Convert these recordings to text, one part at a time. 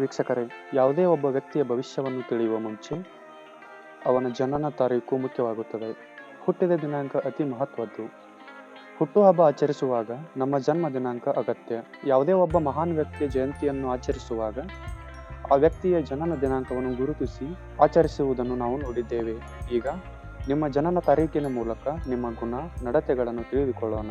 ವೀಕ್ಷಕರೇ, ಯಾವುದೇ ಒಬ್ಬ ವ್ಯಕ್ತಿಯ ಭವಿಷ್ಯವನ್ನು ತಿಳಿಯುವ ಮುಂಚೆ ಅವನ ಜನನ ತಾರೀಕು ಮುಖ್ಯವಾಗುತ್ತದೆ. ಹುಟ್ಟಿದ ದಿನಾಂಕ ಅತಿ ಮಹತ್ವದ್ದು. ಹುಟ್ಟುಹಬ್ಬ ಆಚರಿಸುವಾಗ ನಮ್ಮ ಜನ್ಮ ದಿನಾಂಕ ಅಗತ್ಯ. ಯಾವುದೇ ಒಬ್ಬ ಮಹಾನ್ ವ್ಯಕ್ತಿಯ ಜಯಂತಿಯನ್ನು ಆಚರಿಸುವಾಗ ಆ ವ್ಯಕ್ತಿಯ ಜನನ ದಿನಾಂಕವನ್ನು ಗುರುತಿಸಿ ಆಚರಿಸುವುದನ್ನು ನಾವು ನೋಡಿದ್ದೇವೆ. ಈಗ ನಿಮ್ಮ ಜನನ ತಾರೀಕಿನ ಮೂಲಕ ನಿಮ್ಮ ಗುಣ, ನಡತೆಗಳನ್ನು ತಿಳಿದುಕೊಳ್ಳೋಣ.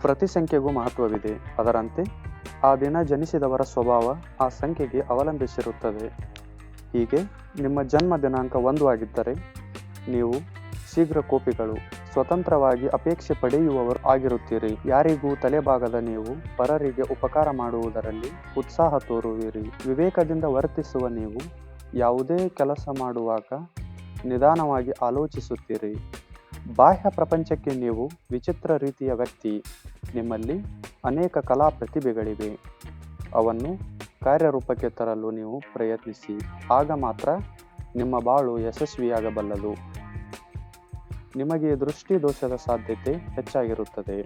ಪ್ರತಿ ಸಂಖ್ಯೆಗೂ ಮಹತ್ವವಿದೆ. ಅದರಂತೆ ಆ ದಿನ ಜನಿಸಿದವರ ಸ್ವಭಾವ ಆ ಸಂಖ್ಯೆಗೆ ಅವಲಂಬಿಸಿರುತ್ತದೆ. ಹೀಗೆ ನಿಮ್ಮ ಜನ್ಮ ದಿನಾಂಕ ಒಂದು ಆಗಿದ್ದರೆ ನೀವು ಶೀಘ್ರ ಕೋಪಿಗಳು, ಸ್ವತಂತ್ರವಾಗಿ ಅಪೇಕ್ಷೆ ಪಡೆಯುವವರು ಆಗಿರುತ್ತೀರಿ. ಯಾರಿಗೂ ತಲೆಬಾಗದ ನೀವು, ಪರರಿಗೆ ಉಪಕಾರ ಮಾಡುವುದರಲ್ಲಿ ಉತ್ಸಾಹ ತೋರುವಿರಿ. ವಿವೇಕದಿಂದ ವರ್ತಿಸುವ ನೀವು ಯಾವುದೇ ಕೆಲಸ ಮಾಡುವಾಗ ನಿಧಾನವಾಗಿ ಆಲೋಚಿಸುತ್ತೀರಿ. ಬಾಹ್ಯ ಪ್ರಪಂಚಕ್ಕೆ ನೀವು ವಿಚಿತ್ರ ರೀತಿಯ ವ್ಯಕ್ತಿ. ನಿಮ್ಮಲ್ಲಿ ಅನೇಕ ಕಲಾ ಪ್ರತಿಭೆಗಳಿವೆ. ಅವನ್ನು ಕಾರ್ಯರೂಪಕ್ಕೆ ತರಲು ನೀವು ಪ್ರಯತ್ನಿಸಿ. ಆಗ ಮಾತ್ರ ನಿಮ್ಮ ಬಾಳು ಯಶಸ್ವಿಯಾಗಬಲ್ಲದು. ನಿಮಗೆ ದೃಷ್ಟಿ ದೋಷದ ಸಾಧ್ಯತೆ ಹೆಚ್ಚಾಗಿರುತ್ತದೆ.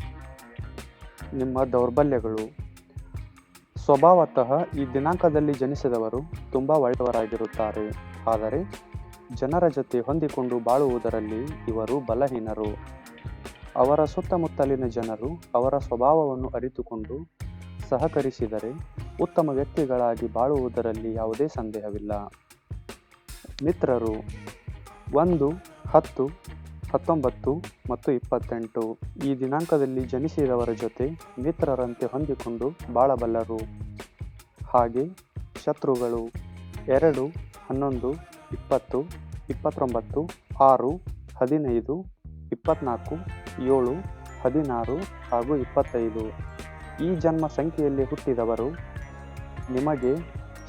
ನಿಮ್ಮ ದೌರ್ಬಲ್ಯಗಳು. ಸ್ವಭಾವತಃ ಈ ದಿನಾಂಕದಲ್ಲಿ ಜನಿಸಿದವರು ತುಂಬ ಒಳ್ಳೆಯವರಾಗಿರುತ್ತಾರೆ. ಆದರೆ ಜನರ ಜೊತೆ ಹೊಂದಿಕೊಂಡು ಬಾಳುವುದರಲ್ಲಿ ಇವರು ಬಲಹೀನರು. ಅವರ ಸುತ್ತಮುತ್ತಲಿನ ಜನರು ಅವರ ಸ್ವಭಾವವನ್ನು ಅರಿತುಕೊಂಡು ಸಹಕರಿಸಿದರೆ ಉತ್ತಮ ವ್ಯಕ್ತಿಗಳಾಗಿ ಬಾಳುವುದರಲ್ಲಿ ಯಾವುದೇ ಸಂದೇಹವಿಲ್ಲ. ಮಿತ್ರರು, ಒಂದು, ಹತ್ತು, ಹತ್ತೊಂಬತ್ತು ಮತ್ತು ಇಪ್ಪತ್ತೆಂಟು. ಈ ದಿನಾಂಕದಲ್ಲಿ ಜನಿಸಿದವರ ಜೊತೆ ಮಿತ್ರರಂತೆ ಹೊಂದಿಕೊಂಡು ಬಾಳಬಲ್ಲರು. ಹಾಗೆ, ಶತ್ರುಗಳು, ಎರಡು, ಹನ್ನೊಂದು ಇಪ್ಪತ್ತು, ಇಪ್ಪತ್ತೊಂಬತ್ತು, ಆರು, ಹದಿನೈದು, ಇಪ್ಪತ್ನಾಲ್ಕು, ಏಳು, ಹದಿನಾರು ಹಾಗೂ ಇಪ್ಪತ್ತೈದು. ಈ ಜನ್ಮ ಸಂಖ್ಯೆಯಲ್ಲಿ ಹುಟ್ಟಿದವರು ನಿಮಗೆ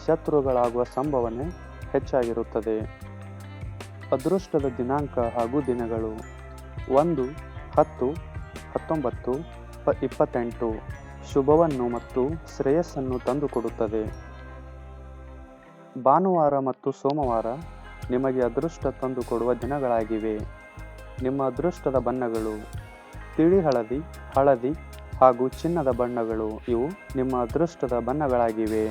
ಶತ್ರುಗಳಾಗುವ ಸಂಭವನೆ ಹೆಚ್ಚಾಗಿರುತ್ತದೆ. ಅದೃಷ್ಟದ ದಿನಾಂಕ ಹಾಗೂ ದಿನಗಳು. ಒಂದು, ಹತ್ತು, ಹತ್ತೊಂಬತ್ತು, ಇಪ್ಪತ್ತೆಂಟು. ಶುಭವನ್ನು ಮತ್ತು ಶ್ರೇಯಸ್ಸನ್ನು ತಂದುಕೊಡುತ್ತದೆ. ಭಾನುವಾರ ಮತ್ತು ಸೋಮವಾರ ನಿಮಗೆ ಅದೃಷ್ಟ ತಂದುಕೊಡುವ ದಿನಗಳಾಗಿವೆ. ನಿಮ್ಮ ಅದೃಷ್ಟದ ಬಣ್ಣಗಳು ತಿಳಿ ಹಳದಿ ಹಳದಿ ಹಾಗೂ ಚಿನ್ನದ ಬಣ್ಣಗಳು. ಇವು ನಿಮ್ಮ ಅದೃಷ್ಟದ ಬಣ್ಣಗಳಾಗಿವೆ.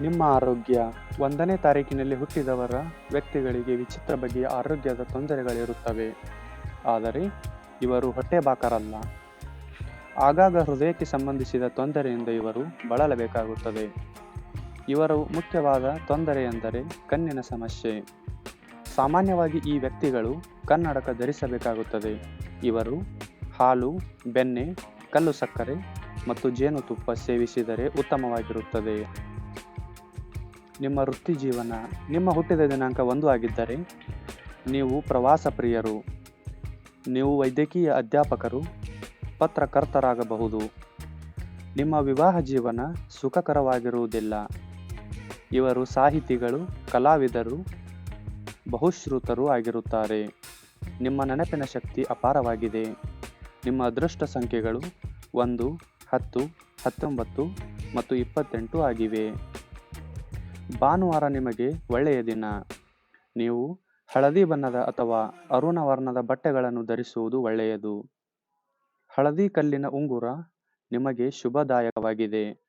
ನಿಮ್ಮ ಆರೋಗ್ಯ ಒಂದನೇ ತಾರೀಕಿನಲ್ಲಿ ಹುಟ್ಟಿದವರ ವ್ಯಕ್ತಿಗಳಿಗೆ ವಿಚಿತ್ರ ಬಗೆಯ ಆರೋಗ್ಯದ ತೊಂದರೆಗಳಿರುತ್ತವೆ. ಆದರೆ ಇವರು ಹೊಟ್ಟೆಬಾಕರಲ್ಲ. ಆಗಾಗ ಹೃದಯಕ್ಕೆ ಸಂಬಂಧಿಸಿದ ತೊಂದರೆಯಿಂದ ಇವರು ಬಳಲಬೇಕಾಗುತ್ತದೆ. ಇವರ ಮುಖ್ಯವಾದ ತೊಂದರೆ ಎಂದರೆ ಕಣ್ಣಿನ ಸಮಸ್ಯೆ. ಸಾಮಾನ್ಯವಾಗಿ ಈ ವ್ಯಕ್ತಿಗಳು ಕನ್ನಡಕ ಧರಿಸಬೇಕಾಗುತ್ತದೆ. ಇವರು ಹಾಲು, ಬೆಣ್ಣೆ, ಕಲ್ಲು ಸಕ್ಕರೆ ಮತ್ತು ಜೇನುತುಪ್ಪ ಸೇವಿಸಿದರೆ ಉತ್ತಮವಾಗಿರುತ್ತದೆ. ನಿಮ್ಮ ವೃತ್ತಿ ಜೀವನ, ನಿಮ್ಮ ಹುಟ್ಟಿದ ದಿನಾಂಕ ಒಂದು ಆಗಿದ್ದರೆ ನೀವು ಪ್ರವಾಸ ಪ್ರಿಯರು. ನೀವು ವೈದ್ಯಕೀಯ ಅಧ್ಯಾಪಕರು, ಪತ್ರಕರ್ತರಾಗಬಹುದು. ನಿಮ್ಮ ವಿವಾಹ ಜೀವನ ಸುಖಕರವಾಗಿರುವುದಿಲ್ಲ. ಇವರು ಸಾಹಿತಿಗಳು, ಕಲಾವಿದರು, ಬಹುಶ್ರುತರು ಆಗಿರುತ್ತಾರೆ. ನಿಮ್ಮ ನೆನಪಿನ ಶಕ್ತಿ ಅಪಾರವಾಗಿದೆ. ನಿಮ್ಮ ಅದೃಷ್ಟ ಸಂಖ್ಯೆಗಳು ಒಂದು, ಹತ್ತು, ಹತ್ತೊಂಬತ್ತು ಮತ್ತು ಇಪ್ಪತ್ತೆಂಟು ಆಗಿವೆ. ಭಾನುವಾರ ನಿಮಗೆ ಒಳ್ಳೆಯ ದಿನ. ನೀವು ಹಳದಿ ಬಣ್ಣದ ಅಥವಾ ಅರುಣ ವರ್ಣದ ಬಟ್ಟೆಗಳನ್ನು ಧರಿಸುವುದು ಒಳ್ಳೆಯದು. ಹಳದಿ ಕಲ್ಲಿನ ಉಂಗುರ ನಿಮಗೆ ಶುಭದಾಯಕವಾಗಿದೆ.